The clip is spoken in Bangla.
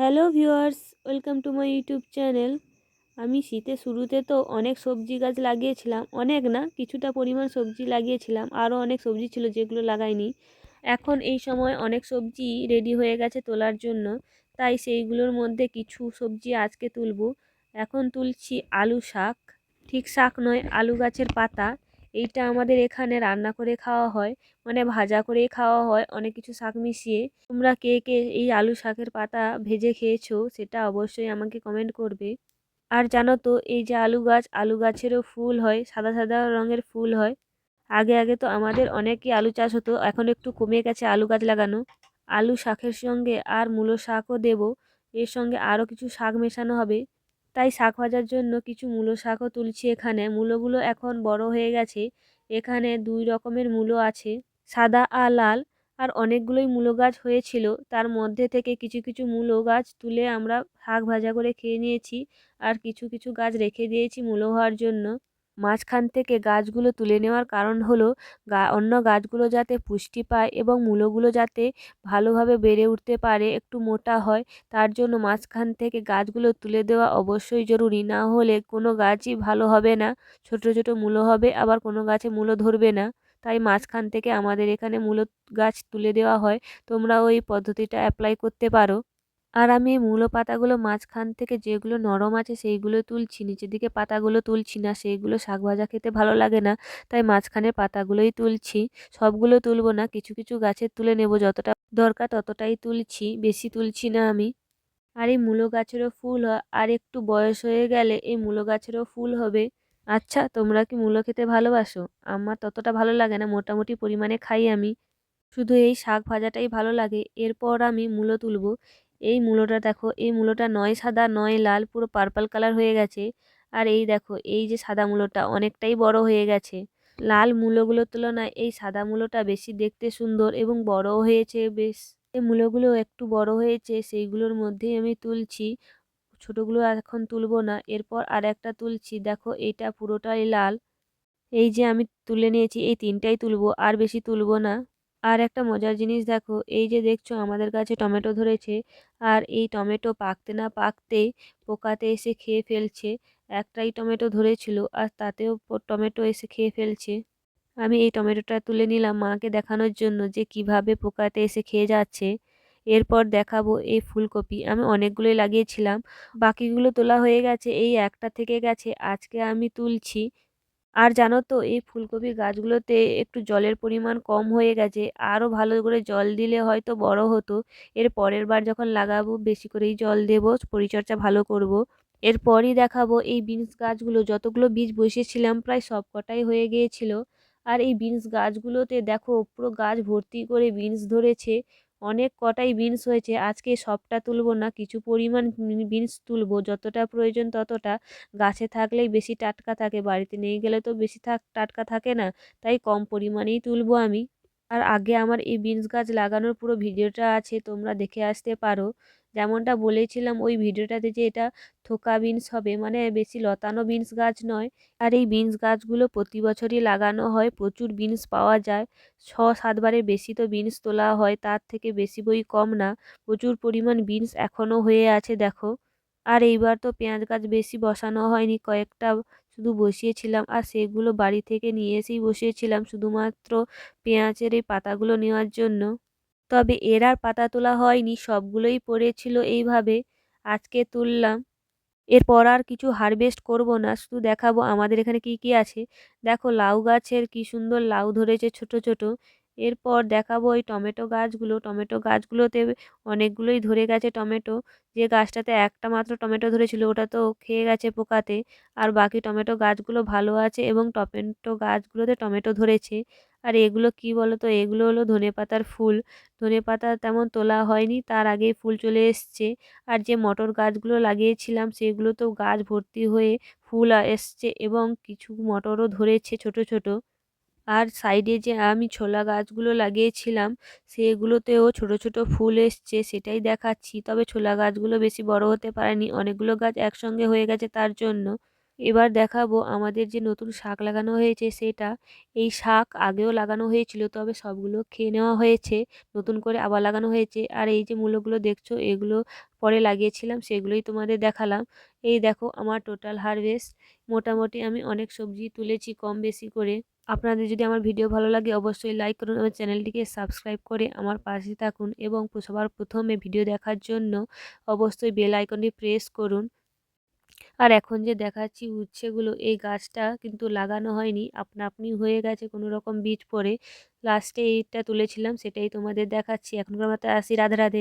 Hello viewers, welcome to my YouTube channel. আমি শীতের শুরুতে তো অনেক সবজি গাছ লাগিয়েছিলাম, অনেক না, কিছুটা পরিমাণ সবজি লাগিয়েছিলাম, আরও অনেক সবজি ছিল যেগুলো লাগাইনি। এখন এই সময় অনেক সবজি রেডি হয়ে গেছে তোলার জন্য, তাই সেইগুলোর মধ্যে কিছু সবজি আজকে তুলব। এখন তুলছি আলু শাক, ঠিক শাক নয়, আলু গাছের পাতা। এইটা আমাদের এখানে রান্না করে খাওয়া হয় মানে ভাজা করেই খাওয়া হয়, অনেক কিছু শাক মিশিয়ে। তোমরা কে কে এই আলু শাকের পাতা ভেজে খেয়েছো সেটা অবশ্যই আমাকে কমেন্ট করবে। আর জানো তো, এই যে আলু গাছ, আলু গাছেরও ফুল হয়, সাদা সাদা রঙের ফুল হয়। আগে আগে তো আমাদের অনেকই আলু চাষ হতো, এখন একটু কমে গেছে আলু গাছ লাগানো। আলু শাকের সঙ্গে আর মূলো শাকও দেব, এর সঙ্গে আরও কিছু শাক মেশানো হবে। তাই শাক ভাজার জন্য কিছু মূলো শাকও তুলছি এখানে। মূলোগুলো এখন বড় হয়ে গেছে। এখানে দুই রকমের মূলো আছে, সাদা আর লাল। আর অনেকগুলোই মূলো গাছ হয়েছিল। তার মধ্যে থেকে কিছু কিছু মূলো গাছ তুলে আমরা শাক ভাজা করে খেয়ে নিয়েছি। আর কিছু কিছু গাছ রেখে দিয়েছি মূলো হওয়ার জন্য। মাঝখান থেকে গাছগুলো তুলে নেওয়ার কারণ হলো, গা, অন্য গাছগুলো যাতে পুষ্টি পায় এবং মূলোগুলো যাতে ভালোভাবে বেড়ে উঠতে পারে, একটু মোটা হয়, তার জন্য মাঝখান থেকে গাছগুলো তুলে দেওয়া অবশ্যই জরুরি। না হলে কোনো গাছই ভালো হবে না, ছোট ছোট মূলো হবে, আবার কোনো গাছে মূলো ধরবে না। তাই মাঝখান থেকে আমাদের এখানে মূলো গাছ তুলে দেওয়া হয়, তোমরাও এই পদ্ধতিটা অ্যাপ্লাই করতে পারো। আর আমি এই মূলো পাতাগুলো মাঝখান থেকে যেগুলো নরম আছে সেইগুলো তুলছি, নিচের দিকে পাতাগুলো তুলছি না, সেইগুলো শাক ভাজা খেতে ভালো লাগে না, তাই মাঝখানের পাতাগুলোই তুলছি। সবগুলো তুলবো না, কিছু কিছু গাছের তুলে নেব, যতটা দরকার ততটাই তুলছি, বেশি তুলছি না আমি। আর এই মূলো গাছেরও ফুল হয়, আর একটু বয়স হয়ে গেলে এই মূলো গাছেরও ফুল হবে। আচ্ছা তোমরা কি মূলো খেতে ভালোবাসো? আমার ততটা ভালো লাগে না, মোটামুটি পরিমাণে খাই আমি। শুধু এই শাক ভাজাটাই ভালো লাগে, এরপর আমি মূলো তুলবো। এই মূলোটা দেখো, এই মূলোটা নয় সাদা, নয় লাল, পুরো পার্পল কালার হয়ে গেছে। আর এই দেখো, এই যে সাদা মূলোটা অনেকটাই বড় হয়ে গেছে। লাল মূলোগুলোর তুলনায় এই সাদা মূলোটা বেশি দেখতে সুন্দর এবং বড়ও হয়েছে বেশ। এই মূলোগুলো একটু বড় হয়েছে, সেইগুলোর মধ্যেই আমি তুলছি। ছোটোগুলো এখন তুলবো না, এরপর আর একটা তুলছি। দেখো, এইটা পুরোটাই লাল। এই যে আমি তুলে নিয়েছি, এই তিনটাই তুলবো, আর বেশি তুলবো না। আর একটা মজার জিনিস দেখো, এই যে দেখছ আমাদের কাছে টমেটো ধরেছে, আর এই টমেটো পাকতে না পাকতেই পোকাতে এসে খেয়ে ফেলছে, একটাই টমেটো ধরেছিল আর তাতেও টমেটো এসে খেয়ে ফেলছে। আমি এই টমেটোটা তুলে নিলাম মাকে দেখানোর জন্য যে কীভাবে পোকাতে এসে খেয়ে যাচ্ছে। এরপর দেখাবো এই ফুলকপি, আমি অনেকগুলোই লাগিয়েছিলাম, বাকিগুলো তোলা হয়ে গেছে, এই একটা থেকে গেছে, আজকে আমি তুলছি। আর জানো তো, এই ফুলকপি গাছগুলোতে একটু জলের পরিমাণ কম হয়ে গেছে। আরও ভালো করে জল দিলে হয়তো বড় হতো। এর পরের বার যখন লাগাবো, বেশি করেই জল দেব, পরিচর্যা ভালো করব। এরপরই দেখাবো এই বিনস গাছগুলো। যতগুলো বীজ বসিয়েছিলাম, প্রায় সব কটাই হয়ে গিয়েছিল। আর এই বিনস গাছগুলোতে দেখো, পুরো গাছ ভর্তি করে বিনস ধরেছে। অনেক কটাই বিনস হয়েছে। আজকে সবটা তুলবো না, কিছু পরিমাণ বিনস তুলবো। যতটা প্রয়োজন ততটা। গাছে থাকলেই বেশি টাটকা থাকে, বাড়িতে নিয়ে গেলে তো বেশি থাক, টাটকা থাকে না। তাই কম পরিমাণেই তুলবো আমি। আর আগে আমার এই বিনস গাছ লাগানোর পুরো ভিডিওটা আছে, তোমরা দেখে আসতে পারো। যেমনটা বলেছিলাম ওই ভিডিওটাতে যে এটা থোকা বিনস হবে মানে বেশি লতানো বিনস গাছ নয়। আর এই বিনস গাছগুলো প্রতি বছরই লাগানো হয়, প্রচুর বিনস পাওয়া যায়। ছ সাতবারের বেশি তো বিনস তোলা হয়, তার থেকে বেশি বই কম না। প্রচুর পরিমাণ বিনস এখনও হয়ে আছে, দেখো। আর এইবার তো পেঁয়াজ গাছ বেশি বসানো হয়নি, কয়েকটা শুধু বসিয়েছিলাম আর সেগুলো বাড়ি থেকে নিয়ে এসেই বসিয়েছিলাম শুধুমাত্র পেঁয়াজের এই পাতাগুলো নেওয়ার জন্য। তবে এর আর পাতা তোলা হয়নি, সবগুলোই পড়েছিল এইভাবে, আজকে তুললাম। এরপর আর কিছু হারভেস্ট করব না, শুধু দেখাবো আমাদের এখানে কি কি আছে। দেখো লাউ গাছের কি সুন্দর লাউ ধরেছে ছোট ছোট এরপর দেখাবো ওই টমেটো গাছগুলো। টমেটো গাছগুলোতে অনেকগুলোই ধরে গেছে টমেটো। যে গাছটাতে একটা মাত্র টমেটো ধরেছিল, ওটা তো খেয়ে গেছে পোকাতে। আর বাকি টমেটো গাছগুলো ভালো আছে এবং টমেটো গাছগুলোতে টমেটো ধরেছে। আর এগুলো কি বলো তো এগুলো হলো ধনেপাতার ফুল। ধনেপাতা তেমন তোলা হয়নি, তার আগেই ফুল চলে এসছে। আর যে মটর গাছগুলো লাগিয়েছিলাম, সেগুলো তো গাছ ভর্তি হয়ে ফুল এসছে এবং কিছু মটরও ধরেছে ছোট ছোট। আর সাইডে যে আমি ছোলা গাছগুলো লাগিয়েছিলাম, সেগুলোতেও ছোট ছোট ফুল এসছে, সেটাই দেখাচ্ছি। তবে ছোলা গাছগুলো বেশি বড় হতে পারেনি, অনেকগুলো গাছ একসঙ্গে হয়ে গেছে তার জন্য। এবার দেখাবো আমাদের যে নতুন শাক লাগানো হয়েছে সেটা। এই শাক আগেও লাগানো হয়েছিল, তবে সবগুলো খেয়ে নেওয়া হয়েছে, নতুন করে আবার লাগানো হয়েছে। আর এই যে মূলগুলো দেখছ, এগুলো পরে লাগিয়েছিলাম, সেগুলোই তোমাদের দেখালাম। এই দেখো আমার টোটাল হারভেস্ট। মোটামুটি আমি অনেক সবজি তুলেছি কম বেশি করে। আপনাদের যদি আমার ভিডিও ভালো লাগে, অবশ্যই লাইক করুন আমার চ্যানেলটিকে সাবস্ক্রাইব করে আমার পাশে থাকুন এবং সবার প্রথমে ভিডিও দেখার জন্য অবশ্যই বেল আইকনটি প্রেস করুন। আর এখন যে দেখাচ্ছি উচ্ছেগুলো, এই গাছটা কিন্তু লাগানো হয়নি। আপনা আপনি হয়ে গেছে কোনো রকম বীজ পড়ে লাস্টে এইটা তুলেছিলাম, সেটাই তোমাদের দেখাচ্ছি। এখনকার মতো আসি। রাধে রাধে।